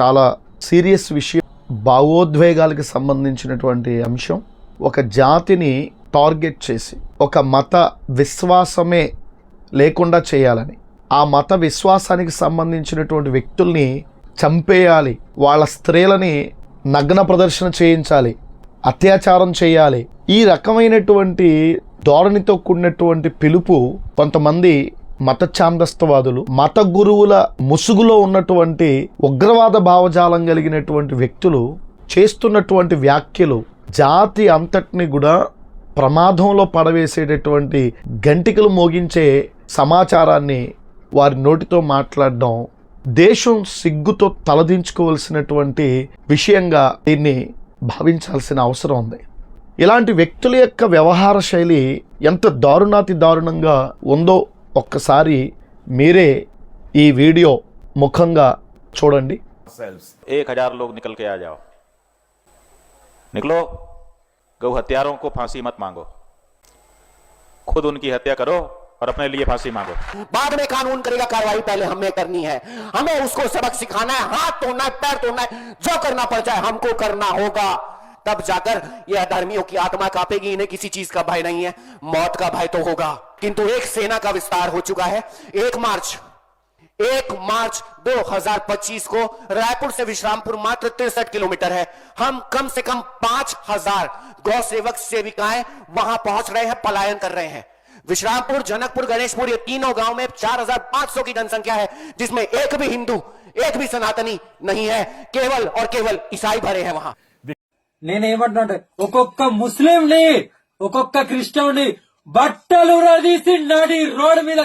చాలా సీరియస్ విషయం. భావోద్వేగాలకు సంబంధించినటువంటి అంశం. ఒక జాతిని టార్గెట్ చేసి ఒక మత విశ్వాసమే లేకుండా చేయాలని. ఆ మత విశ్వాసానికి సంబంధించినటువంటి వ్యక్తుల్ని చంపేయాలి. వాళ్ళ స్త్రీలని నగ్న ప్రదర్శన చేయించాలి. అత్యాచారం చేయాలి. ఈ రకమైనటువంటి ధోరణితో కూడినటువంటి పిలుపు కొంతమంది మత ఛాందస్తవాదులు మత గురువుల ముసుగులో ఉన్నటువంటి ఉగ్రవాద భావజాలం కలిగినటువంటి వ్యక్తులు చేస్తున్నటువంటి వ్యాఖ్యలు జాతి అంతటిని కూడా ప్రమాదంలో పడవేసేటటువంటి గంటికలు మోగించే సమాచారాన్ని వారి నోటితో మాట్లాడడం దేశం సిగ్గుతో తలదించుకోవలసినటువంటి విషయంగా దీన్ని భావించాల్సిన అవసరం ఉంది. ఇలాంటి వ్యక్తుల యొక్క వ్యవహార శైలి ఎంత దారుణాతి దారుణంగా ఉందో ఒక్కసారి మీరే ఈ వీడియో ముఖంగా చూడండి सेल्स एक हजार लोग निकल के आ जाओ निकलो गौ हत्यारों को फांसी मत मांगो खुद उनकी हत्या करो और अपने लिए फांसी मांगो बाद में कानून करेगा कार्रवाई पहले हमें करनी है हमें उसको सबक सिखाना है हाथ तोड़ना है पैर तोड़ना है जो करना पड़ जाए हमको करना होगा तब जाकर यह धर्मियों की आत्मा कापेगी इन्हें किसी चीज़ का भय नहीं है। मौत का भय तो होगा। किंतु एक सेना का विस्तार हो चुका है। एक मार्च एक मार्च 2025 को रायपुर से विश्रामपुर मात्र तिरसठ किलोमीटर है। हम कम से कम पाँच हज़ार गौ सेवक सेविकाएँ वहाँ पहुँच रहे हैं पलायन कर रहे हैं। विश्रामपुर जनकपुर गणेशपुर ये तीनों गाँव में 4,500 की जनसंख्या है जिसमें एक भी हिंदू एक भी सनातनी नहीं है। केवल और केवल ईसाई भरे हैं वहाँ। నేనేమంటున్నా అంటే ఒక్కొక్క ముస్లింని ఒక్కొక్క క్రిస్టియన్ని బట్టలు రదీసి నడి రోడ్డు మీద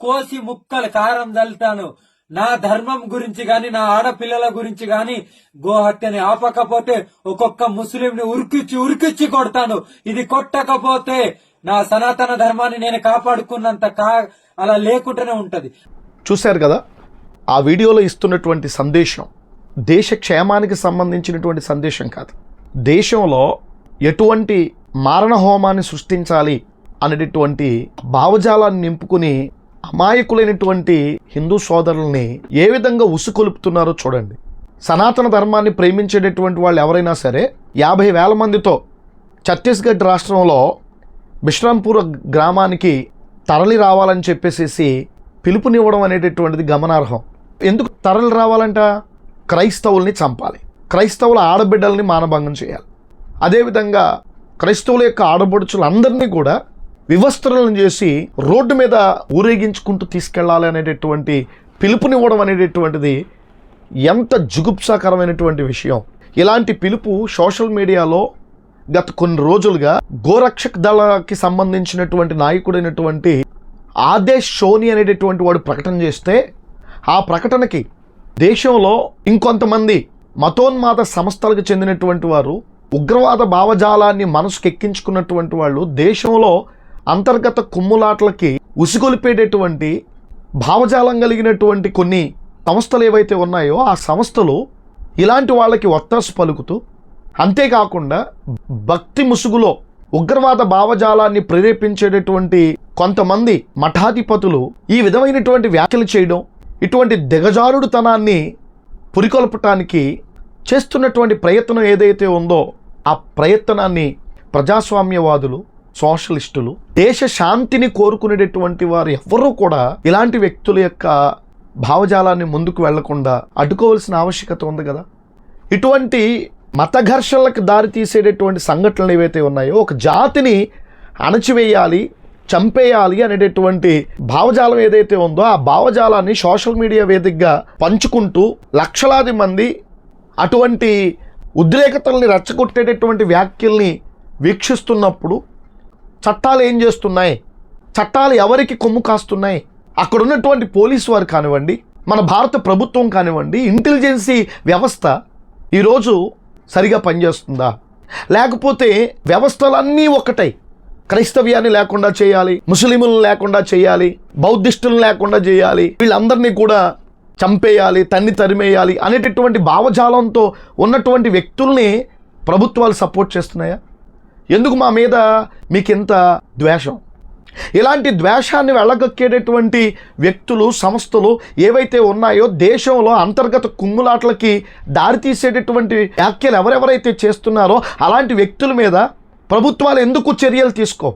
కోసి ముక్కలు కారం చల్లుతాను. నా ధర్మం గురించి గాని నా ఆడపిల్లల గురించి గాని గోహత్యని ఆపకపోతే ఒక్కొక్క ముస్లింని ఉరికిచ్చి ఉరికిచ్చి కొడతాను. ఇది కొట్టకపోతే నా సనాతన ధర్మాన్ని నేను కాపాడుకున్నంత కా అలా లేకుండానే ఉంటది. చూశారు కదా? ఆ వీడియోలో ఇస్తున్నటువంటి సందేశం దేశ క్షేమానికి సంబంధించినటువంటి సందేశం కాదు. దేశంలో ఎటువంటి మారణ హోమాన్ని సృష్టించాలి అనేటటువంటి భావజాలాన్ని నింపుకుని అమాయకులైనటువంటి హిందూ సోదరుల్ని ఏ విధంగా ఉసుకొలుపుతున్నారో చూడండి. సనాతన ధర్మాన్ని ప్రేమించేటటువంటి వాళ్ళు ఎవరైనా సరే యాభై వేల మందితో ఛత్తీస్గఢ్ రాష్ట్రంలో బిశ్రాంపూర్ గ్రామానికి తరలి రావాలని చెప్పేసి పిలుపునివ్వడం అనేటటువంటిది గమనార్హం. ఎందుకు తరలి రావాలంట? క్రైస్తవుల్ని చంపాలి. క్రైస్తవుల ఆడబిడ్డల్ని మానభంగం చేయాలి. అదేవిధంగా క్రైస్తవుల యొక్క ఆడబడుచులందరినీ కూడా వివస్త్రలను చేసి రోడ్డు మీద ఊరేగించుకుంటూ తీసుకెళ్ళాలి అనేటటువంటి పిలుపునివ్వడం అనేటటువంటిది ఎంత జుగుప్సాకరమైనటువంటి విషయం. ఇలాంటి పిలుపు సోషల్ మీడియాలో గత కొన్ని రోజులుగా గోరక్షక్ దళకి సంబంధించినటువంటి నాయకుడైనటువంటి ఆదేశ్ షోని అనేటటువంటి వాడు ప్రకటన చేస్తే ఆ ప్రకటనకి దేశంలో ఇంకొంతమంది మతోన్మాద సంస్థలకు చెందినటువంటి వారు ఉగ్రవాద భావజాలాన్ని మనసుకెక్కించుకున్నటువంటి వాళ్ళు దేశంలో అంతర్గత కుమ్ములాట్లకి ఉసిగొలిపేటటువంటి భావజాలం కలిగినటువంటి కొన్ని సంస్థలు ఏవైతే ఉన్నాయో ఆ సంస్థలు ఇలాంటి వాళ్ళకి ఒత్తాసు పలుకుతూ అంతేకాకుండా భక్తి ముసుగులో ఉగ్రవాద భావజాలాన్ని ప్రేరేపించేటటువంటి కొంతమంది మఠాధిపతులు ఈ విధమైనటువంటి వ్యాఖ్యలు చేయడం ఇటువంటి దిగజారుడుతనాన్ని పురికొల్పటానికి చేస్తున్నటువంటి ప్రయత్నం ఏదైతే ఉందో ఆ ప్రయత్నాన్ని ప్రజాస్వామ్యవాదులు సోషలిస్టులు దేశ శాంతిని కోరుకునేటటువంటి వారు ఎవ్వరూ కూడా ఇలాంటి వ్యక్తుల యొక్క భావజాలాన్ని ముందుకు వెళ్ళకుండా అడ్డుకోవాల్సిన ఆవశ్యకత ఉంది కదా? ఇటువంటి మత ఘర్షణలకు దారి తీసేటటువంటి సంఘటనలు ఏవైతే ఉన్నాయో ఒక జాతిని అణచివేయాలి చంపేయాలి అనేటటువంటి భావజాలం ఏదైతే ఉందో ఆ భావజాలాన్ని సోషల్ మీడియా వేదికగా పంచుకుంటూ లక్షలాది మంది అటువంటి ఉద్రేకతల్ని రెచ్చగొట్టేటటువంటి వ్యాఖ్యల్ని వీక్షిస్తున్నప్పుడు చట్టాలు ఏం చేస్తున్నాయి? చట్టాలు ఎవరికి కొమ్ము కాస్తున్నాయి? అక్కడ ఉన్నటువంటి పోలీసు వారు కానివ్వండి మన భారత ప్రభుత్వం కానివ్వండి ఇంటెలిజెన్సీ వ్యవస్థ ఈరోజు సరిగా పనిచేస్తుందా? లేకపోతే వ్యవస్థలన్నీ ఒకటై. క్రైస్తవ్యాన్ని లేకుండా చేయాలి ముస్లిములను లేకుండా చేయాలి బౌద్ధిస్టులను లేకుండా చేయాలి వీళ్ళందరినీ కూడా చంపేయాలి తన్ని తరిమేయాలి అనేటటువంటి భావజాలంతో ఉన్నటువంటి వ్యక్తుల్ని ప్రభుత్వాలు సపోర్ట్ చేస్తున్నాయా? ఎందుకు మా మీద మీకు ఇంత ద్వేషం? ఇలాంటి ద్వేషాన్ని వెళ్ళగక్కేటటువంటి వ్యక్తులు సంస్థలు ఏవైతే ఉన్నాయో దేశంలో అంతర్గత కుమ్ములాట్లకి దారితీసేటటువంటి వ్యాఖ్యలు ఎవరెవరైతే చేస్తున్నారో అలాంటి వ్యక్తుల మీద ప్రభుత్వాలు ఎందుకు చర్యలు తీసుకో?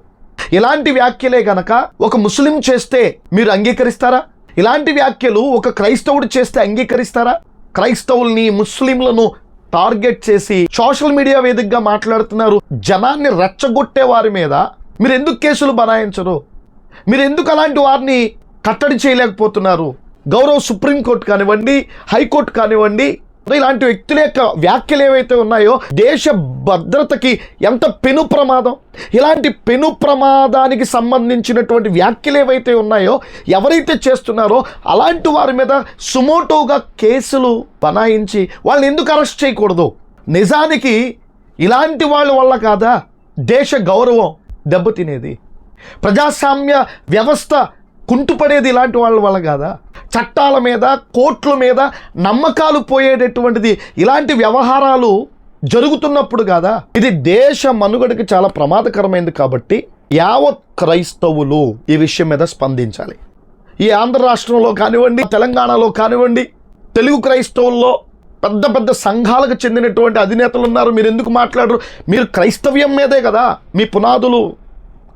ఇలాంటి వ్యాఖ్యలే గనక ఒక ముస్లిం చేస్తే మీరు అంగీకరిస్తారా? ఇలాంటి వ్యాఖ్యలు ఒక క్రైస్తవుడు చేస్తే అంగీకరిస్తారా? క్రైస్తవుల్ని ముస్లింలను టార్గెట్ చేసి సోషల్ మీడియా వేదికగా మాట్లాడుతున్నారు జనాన్ని రెచ్చగొట్టే వారి మీద మీరు ఎందుకు కేసులు బనాయించరు? మీరు ఎందుకు అలాంటి వారిని కట్టడి చేయలేకపోతున్నారు? గౌరవ సుప్రీంకోర్టు కానివ్వండి హైకోర్టు కానివ్వండి ఇలాంటి వ్యక్తుల యొక్క వ్యాఖ్యలు ఏవైతే ఉన్నాయో దేశ భద్రతకి ఎంత పెను ప్రమాదం? ఇలాంటి పెను ప్రమాదానికి సంబంధించినటువంటి వ్యాఖ్యలు ఏవైతే ఉన్నాయో ఎవరైతే చేస్తున్నారో అలాంటి వారి మీద సుమోటోగా కేసులు బనాయించి వాళ్ళని ఎందుకు అరెస్ట్ చేయకూడదు? నిజానికి ఇలాంటి వాళ్ళ వల్ల కాదా? దేశ గౌరవం దెబ్బతినేది. ప్రజాస్వామ్య వ్యవస్థ కుంటుపడేది ఇలాంటి వాళ్ళ వల్ల కాదా? చట్టాల మీద కోర్టుల మీద నమ్మకాలు పోయేటటువంటిది ఇలాంటి వ్యవహారాలు జరుగుతున్నప్పుడు కాదా? ఇది దేశ మనుగడకి చాలా ప్రమాదకరమైంది కాబట్టి యావత్ క్రైస్తవులు ఈ విషయం మీద స్పందించాలి. ఈ ఆంధ్ర రాష్ట్రంలో కానివ్వండి తెలంగాణలో కానివ్వండి తెలుగు క్రైస్తవుల్లో పెద్ద పెద్ద సంఘాలకు చెందినటువంటి అధినేతలు ఉన్నారు. మీరు ఎందుకు మాట్లాడరు? మీరు క్రైస్తవ్యం మీదే కదా. మీ పునాదులు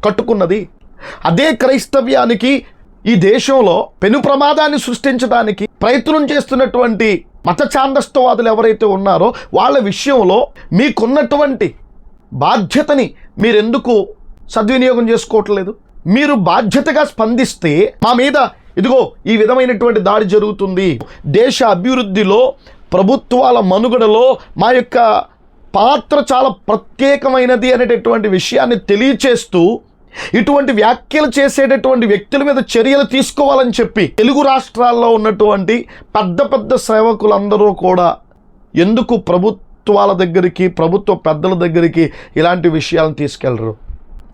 కట్టుకున్నది. అదే క్రైస్తవ్యానికి ఈ దేశంలో పెను ప్రమాదాన్ని సృష్టించడానికి ప్రయత్నం చేస్తున్నటువంటి మత ఛాందస్తవాదులు ఎవరైతే ఉన్నారో వాళ్ళ విషయంలో మీకున్నటువంటి బాధ్యతని మీరెందుకు సద్వినియోగం చేసుకోవట్లేదు? మీరు బాధ్యతగా స్పందిస్తే మా మీద ఇదిగో ఈ విధమైనటువంటి దాడి జరుగుతుంది. దేశ అభివృద్ధిలో ప్రభుత్వాల మనుగడలో మా యొక్క పాత్ర చాలా ప్రత్యేకమైనది అనేటటువంటి విషయాన్ని తెలియచేస్తూ ఇటువంటి వ్యాఖ్యలు చేసేటటువంటి వ్యక్తుల మీద చర్యలు తీసుకోవాలని చెప్పి తెలుగు రాష్ట్రాల్లో ఉన్నటువంటి పెద్ద పెద్ద సేవకులందరూ కూడా ఎందుకు ప్రభుత్వాల దగ్గరికి ప్రభుత్వ పెద్దల దగ్గరికి ఇలాంటి విషయాలను తీసుకెళ్ళరు?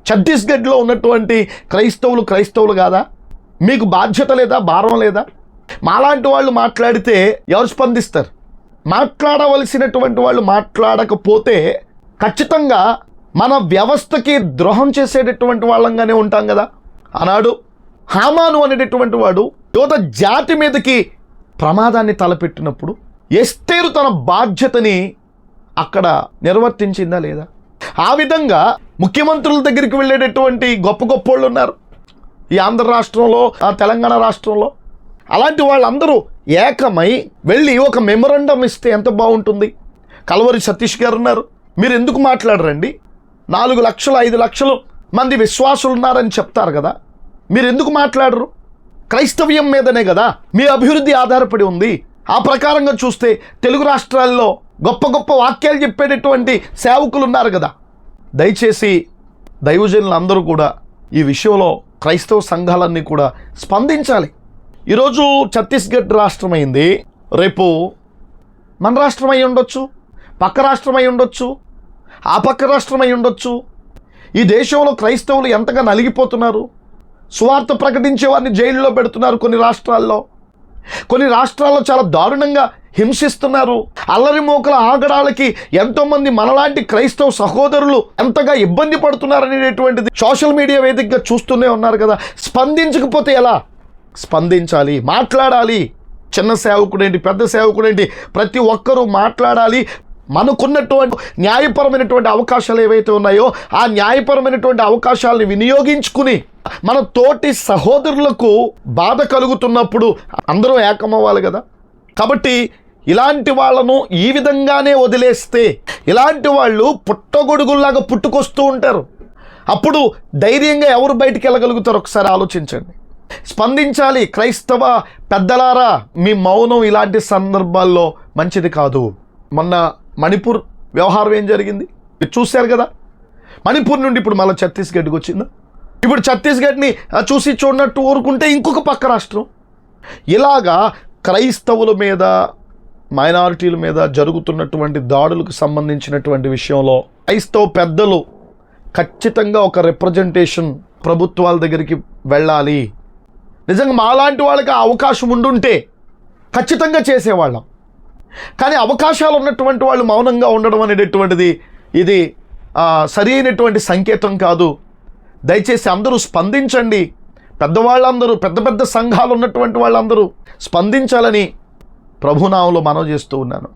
ఛత్తీస్గఢ్లో ఉన్నటువంటి క్రైస్తవులు క్రైస్తవులు కాదా? మీకు బాధ్యత లేదా భారం లేదా? మాలాంటి వాళ్ళు మాట్లాడితే ఎవరు స్పందిస్తారు? మాట్లాడవలసినటువంటి వాళ్ళు మాట్లాడకపోతే ఖచ్చితంగా మన వ్యవస్థకి ద్రోహం చేసేటటువంటి వాళ్ళంగానే ఉంటాం కదా. ఆనాడు హామాను అనేటటువంటి వాడు యోధ జాతి మీదకి ప్రమాదాన్ని తలపెట్టినప్పుడు ఎస్తేరు తన బాధ్యతని అక్కడ నిర్వర్తించిందా లేదా? ఆ విధంగా ముఖ్యమంత్రుల దగ్గరికి వెళ్ళేటటువంటి గొప్ప గొప్ప వాళ్ళు ఉన్నారు. ఈ ఆంధ్ర రాష్ట్రంలో ఆ తెలంగాణ రాష్ట్రంలో. అలాంటి వాళ్ళందరూ ఏకమై వెళ్ళి ఒక మెమొరండం ఇస్తే ఎంత బాగుంటుంది? కలవరి సతీష్ గారు ఉన్నారు. మీరు ఎందుకు మాట్లాడరండి? నాలుగు లక్షలు ఐదు లక్షలు మంది విశ్వాసులు ఉన్నారని చెప్తారు కదా. మీరు ఎందుకు మాట్లాడరు? క్రైస్తవ్యం మీదనే కదా. మీ అభివృద్ధి ఆధారపడి ఉంది. ఆ ప్రకారంగా చూస్తే తెలుగు రాష్ట్రాల్లో గొప్ప గొప్ప వాక్యాలు చెప్పేటటువంటి సేవకులు ఉన్నారు కదా. దయచేసి దైవజనులు అందరూ కూడా ఈ విషయంలో క్రైస్తవ సంఘాలన్నీ కూడా స్పందించాలి. ఈరోజు ఛత్తీస్గఢ్ రాష్ట్రమైంది. రేపు మన రాష్ట్రం అయి ఉండొచ్చు పక్క రాష్ట్రం అయి ఉండొచ్చు ఆ పక్క రాష్ట్రం అయి ఉండొచ్చు. ఈ దేశంలో క్రైస్తవులు ఎంతగా నలిగిపోతున్నారు? సువార్త ప్రకటించే వారిని జైల్లో పెడుతున్నారు కొన్ని రాష్ట్రాల్లో. కొన్ని రాష్ట్రాల్లో చాలా దారుణంగా హింసిస్తున్నారు. అల్లరి మోకల ఆగడాలకి ఎంతోమంది మనలాంటి క్రైస్తవ సహోదరులు ఎంతగా ఇబ్బంది పడుతున్నారు అనేటువంటిది సోషల్ మీడియా వేదికగా చూస్తూనే ఉన్నారు కదా. స్పందించకపోతే ఎలా? స్పందించాలి మాట్లాడాలి. చిన్న సేవకుడేంటి పెద్ద సేవకుడేంటి? ప్రతి ఒక్కరూ మాట్లాడాలి మనకున్నటువంటి న్యాయపరమైనటువంటి అవకాశాలు ఏవైతే ఉన్నాయో ఆ న్యాయపరమైనటువంటి అవకాశాలను వినియోగించుకుని మన తోటి సహోదరులకు బాధ కలుగుతున్నప్పుడు అందరూ ఏకమవ్వాలి కదా? కాబట్టి ఇలాంటి వాళ్ళను ఈ విధంగానే వదిలేస్తే ఇలాంటి వాళ్ళు పుట్టగొడుగుల్లాగా పుట్టుకొస్తూ ఉంటారు. అప్పుడు ధైర్యంగా ఎవరు బయటికి వెళ్ళగలుగుతారు? ఒకసారి ఆలోచించండి. స్పందించాలి క్రైస్తవ పెద్దలారా మీ మౌనం ఇలాంటి సందర్భాల్లో మంచిది కాదు. మొన్న మణిపూర్ వ్యవహారం ఏం జరిగింది? మీరు చూశారు కదా? మణిపూర్ నుండి ఇప్పుడు మళ్ళీ ఛత్తీస్గఢ్కి వచ్చిందా? ఇప్పుడు ఛత్తీస్గఢ్ని చూసి చూడనట్టు ఊరుకుంటే ఇంకొక పక్క రాష్ట్రం. ఇలాగా క్రైస్తవుల మీద మైనారిటీల మీద జరుగుతున్నటువంటి దాడులకు సంబంధించినటువంటి విషయంలో క్రైస్తవ పెద్దలు ఖచ్చితంగా ఒక రిప్రజెంటేషన్ ప్రభుత్వాల దగ్గరికి వెళ్ళాలి. నిజంగా మాలాంటి వాళ్ళకి అవకాశం ఉండుంటే ఖచ్చితంగా చేసేవాళ్ళం. కానీ అవకాశాలు ఉన్నటువంటి వాళ్ళు మౌనంగా ఉండడం అనేటటువంటిది ఇది సరైనటువంటి సరి అయినటువంటి సంకేతం కాదు. దయచేసి అందరూ స్పందించండి. పెద్దవాళ్ళందరూ పెద్ద పెద్ద సంఘాలు ఉన్నటువంటి వాళ్ళందరూ స్పందించాలని ప్రభునామంలో మనవి చేస్తూ ఉన్నాను.